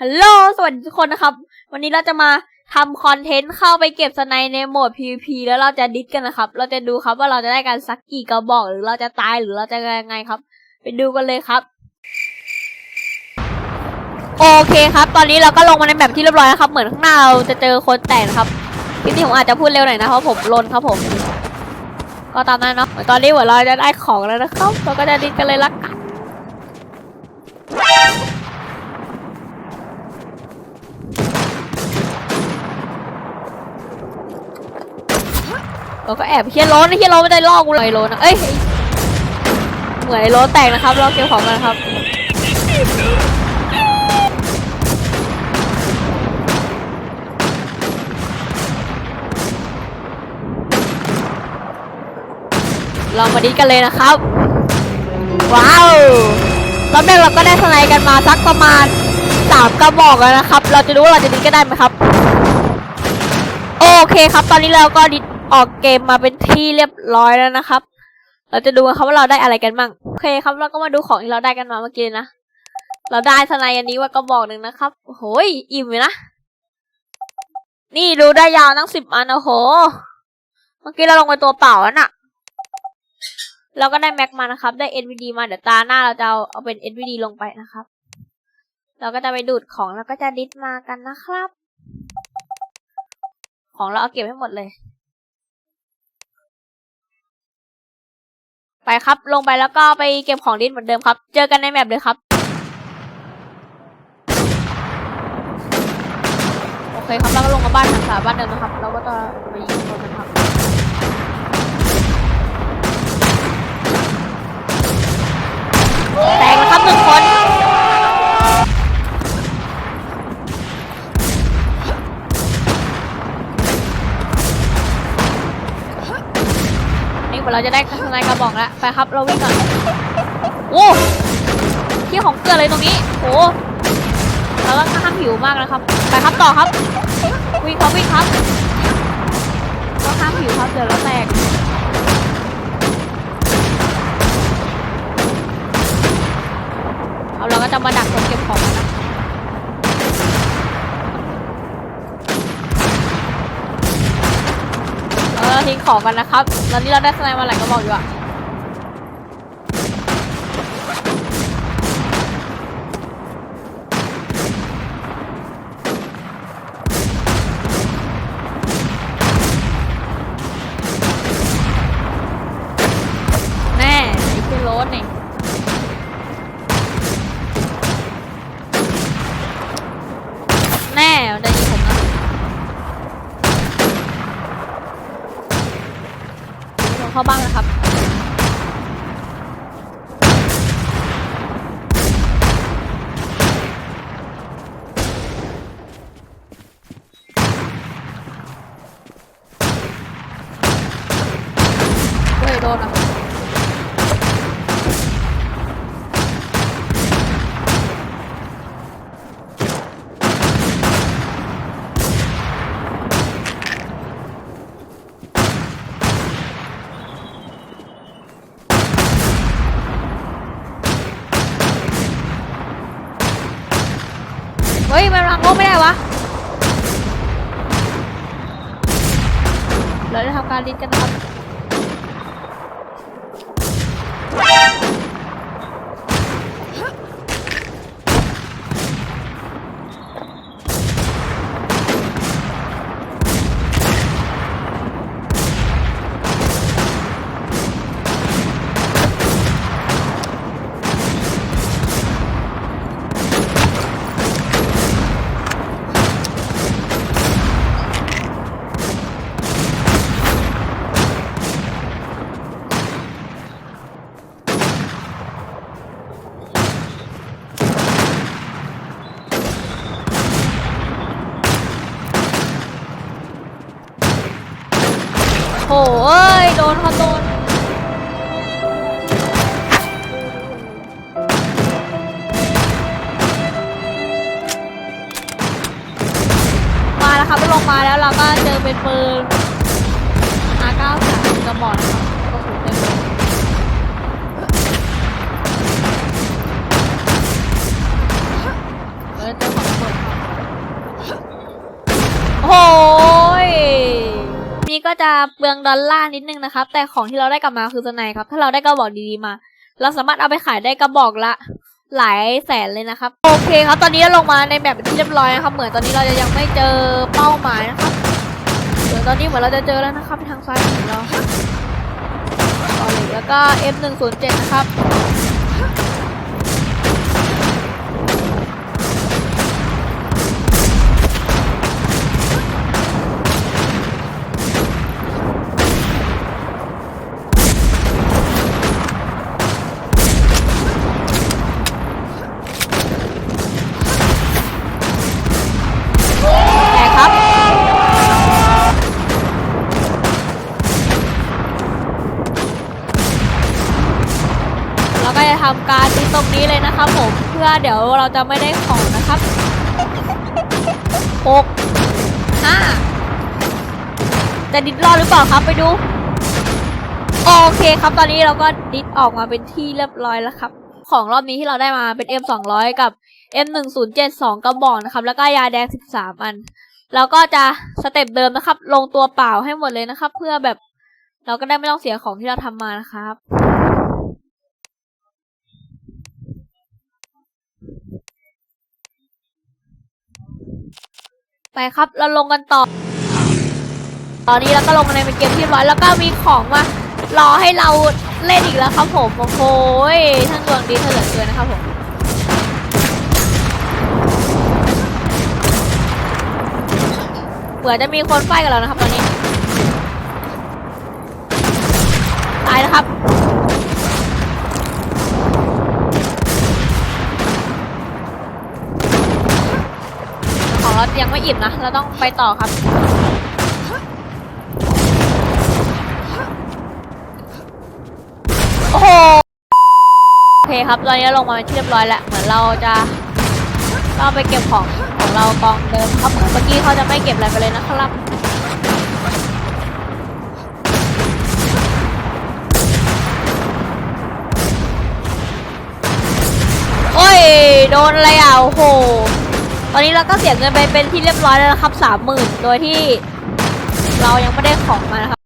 ฮัลโหล สวัสดีทุกคนนะครับ วันนี้เราจะมาทำคอนเทนต์เข้าไปเก็บสไนในโหมด PVP แล้วเราจะดิสกันนะครับ เราจะดูครับว่าเราจะได้กันสักกี่กระบอก หรือเราจะตายหรือเราจะยังไงครับ ไปดูกันเลยครับ โอเคครับ ตอนนี้เราก็ลงมาในแบบที่เรียบร้อยแล้วครับ เหมือนข้างหน้าเราจะเจอคนแตกนะครับคลิปนี้ผมอาจจะพูดเร็วหน่อยนะเพราะผมลนครับผม ก็ตามนั้นเนาะเหมือนตอนนี้เหมือนเราจะได้ของแล้วนะครับ เราก็จะดิสกันเลยละกัน เราก็แอบเฮียโรนเฮียโรนไม่ได้ลอกกูเลยโรนนะเอ้ยเหมือนไอ้โรนแตกนะครับเราเก็บของกันครับเรามาดีกันเลยนะครับ ว้าวรอบแรกเราก็ได้สไนด์กันมาสักประมาณสามกระบอกแล้วนะครับ เราจะดูว่าเราจะดีกันได้ไหมครับ โอเคครับ ตอนนี้เราก็ดิด ออกเกมมาเป็นที่เรียบร้อยแล้วนะครับ เราจะดูกันครับว่าเราได้อะไรกันบ้างโอเคครับเราก็มาดูของที่เราได้กันมาเมื่อกี้นะเราได้ทนายอันนี้ว่ากระบอกหนึ่งนะครับโอ้โหอิ่มเลยนะนี่ดูได้ยาวตั้งสิบอันโอ้โห เมื่อกี้เราลงไปตัวเปล่าแล้วน่ะ เราก็ได้แม็กมานะครับ ได้ NVD มาเดี๋ยวตาหน้าเราจะเอาเอาเป็น NVD ลงไปนะครับ เราก็จะไปดูดของแล้วก็จะดิสมากันนะครับ ของเราเอาเก็บให้หมดเลย ไปครับ ลงไปแล้วก็ไปเก็บของดิสเหมือนเดิมครับ เจอกันในแมปเลยครับ โอเคครับเราก็ลงมาบ้านทางสาบ้านเดิมนะครับ เราก็จะไปยิงคนกันครับแตกนะครับหนึ่งคน นี่เดี๋ยวเราจะได้กระสุนกระบอกแล้วไปครับเราวิ่งก่อนโอ้ที่ของเกิดเลยตรงนี้โอ้เราต้องห้ามผิวมากนะครับ ไปครับต่อครับ วิ่งครับวิ่งครับต้องห้ามผิวครับเดี๋ยวเราแตกเอาเราก็จะมาดักคนเก็บของนะเออ ทิ้งของกันนะครับตอนนี้เราได้สไนมาหลายกระบอกอยู่อะแน่ไอ้เพื่อนโรสนี่ แน่มันจะยิงผมนะลงเข้าบ้างนะครับ เฮ้ยโดนอะ เฮ้ย มันรังโลก ไม่ได้วะ เราจะทำการลิ้นกันนะครับ เอ้ย โดนเขาโดนมาแล้วครับลงมาแล้วเราก็เจอเป็นปืน R93 กระบอกนะครับกระสุนเต็มเลยเฮ้ย จะเจอของระเบิดโอ้ยนี่ ก็จะเปลืองดอลลาร์นิดนึงนะครับ แต่ของที่เราได้กลับมาคือสไนครับ ถ้าเราได้กระบอกดีๆมา เราสามารถเอาไปขายได้กระบอกละหลายแสนเลยนะครับ โอเคครับ ตอนนี้เราลงมาในแบบเป็นที่เรียบร้อยนะครับ เหมือนตอนนี้เราจะยังไม่เจอเป้าหมายนะครับเดี๋ยวตอนนี้เหมือนเราจะเจอแล้วนะครับทางซ้ายของเราต่อเลยแล้วก็ M107 นะครับ แต่ครับ เราก็จะทำการดิส ตรงนี้เลยนะครับผมเพื่อเดี๋ยวเราจะไม่ได้ของนะครับหกห้าจะดิสรอดหรือเปล่าครับไปดู โอเคครับตอนนี้เราก็ดิสออกมาเป็นที่เรียบร้อยแล้วครับ ของรอบนี้ที่เราได้มาเป็น M 2 0 0 กับ M 1 0 7 2 กระบอกนะครับ แล้วก็ยาแดง 13 อัน เราก็จะสเต็ปเดิมนะครับ ลงตัวเปล่าให้หมดเลยนะครับ เพื่อแบบเราก็ได้ไม่ต้องเสียของที่เราทำมานะครับ ไปครับเราลงกันต่อ ตอนนี้เราก็ลงในเป็นเกมที่ร้อยแล้วก็มีของมารอให้เราเล่นอีกแล้วครับผมโอ้โหท่านดวงดีเถลือเกินนะครับผมเผื่อจะมีคนไฟกับเรานะครับตอนนี้ตายแล้วครับ ของเรา ยังไม่อิ่มนะ เราต้องไปต่อครับ โอ้โห โอเคครับ ตอนนี้ลงมาเป็นที่เรียบร้อยแล้ว เหมือนเราจะต้องไปเก็บของของเรากองเดิมครับเหมือนเมื่อกี้เขาจะไม่เก็บอะไรไปเลยนะครับโอ้ย โดนอะไรอะ โอ้โห ตอนนี้เราก็เสียเงินไปเป็นที่เรียบร้อยแล้วนะครับสามหมื่นโดยที่เรายังไม่ได้ของมานะครับ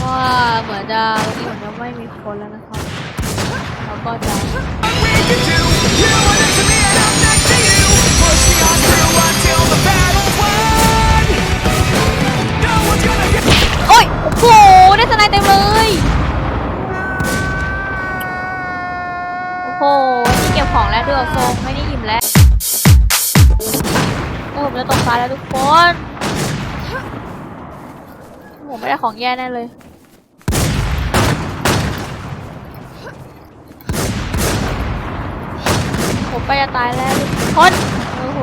ก็เหมือนจะวันนี้เหมือนจะไม่มีคนแล้วนะครับเราก็จะ ได้สไนด์เต็มเลย โอ้โหนี่เก็บของแล้วเด้วยโซงไม่ได้อิ่มแล้วโอ้ผมจะตกฟ้าแล้วทุกคนผมไม่ได้ของแย่แน่เลยผมไปจะตายแล้วทุกคน โอ้โห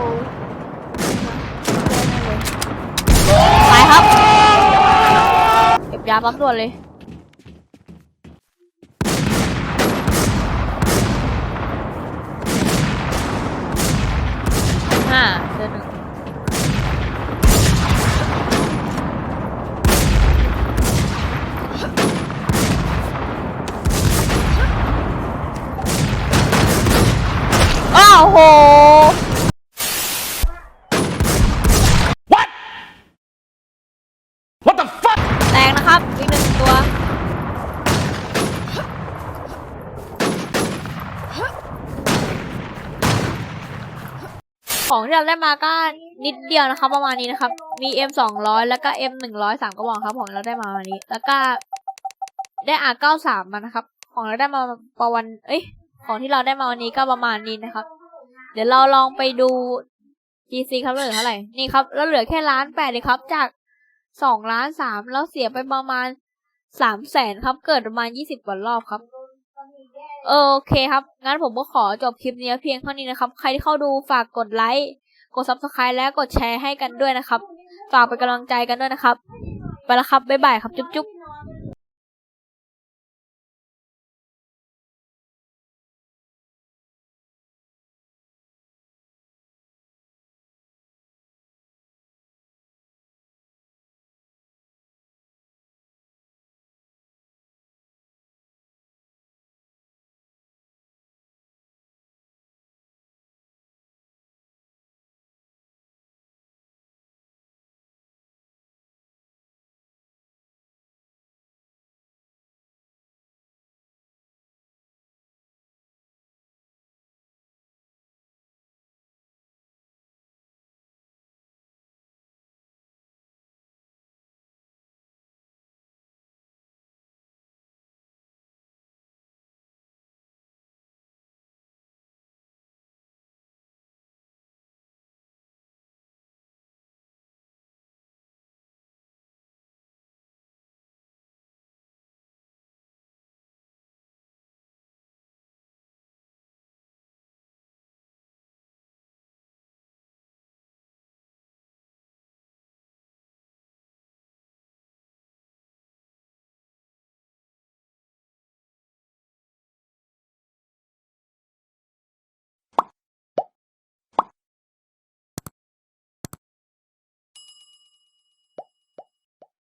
แย่แน่เลยตายครับ เก็บยาปั๊มด่วนเลย ห้าเดือนหนึ่งอ้าวโห What? What the fuck? แตกนะครับ อีกหนึ่งตัว ของที่เราได้มาก็นิดเดียวนะครับ ประมาณนี้นะครับ มี M สองร้อยแล้วก็ M หนึ่งร้อยสามกระบอกครับของเราได้มาวันนี้ แล้วก็ได้ R เก้าสามมานะครับ ของเราได้มาประวัน เอ้ย ของที่เราได้มาวันนี้ก็ประมาณนี้นะครับ เดี๋ยวเราลองไปดู GC ครับเหลือเท่าไหร่ นี่ครับแล้วเหลือแค่ล้านแปดเลยครับ จากสองล้านสามแล้วเสียไปประมาณสามแสนครับ เกิดประมาณยี่สิบกว่ารอบครับ โอเคครับ งั้นผมก็ขอจบคลิปนี้เพียงเท่านี้นะครับ ใครที่เข้าดูฝากกดไลค์ กด subscribe และกดแชร์ให้กันด้วยนะครับ ฝากเป็นกำลังใจกันด้วยนะครับ ไปแล้วครับ บ๊ายบายครับ จุ๊บจุ๊บ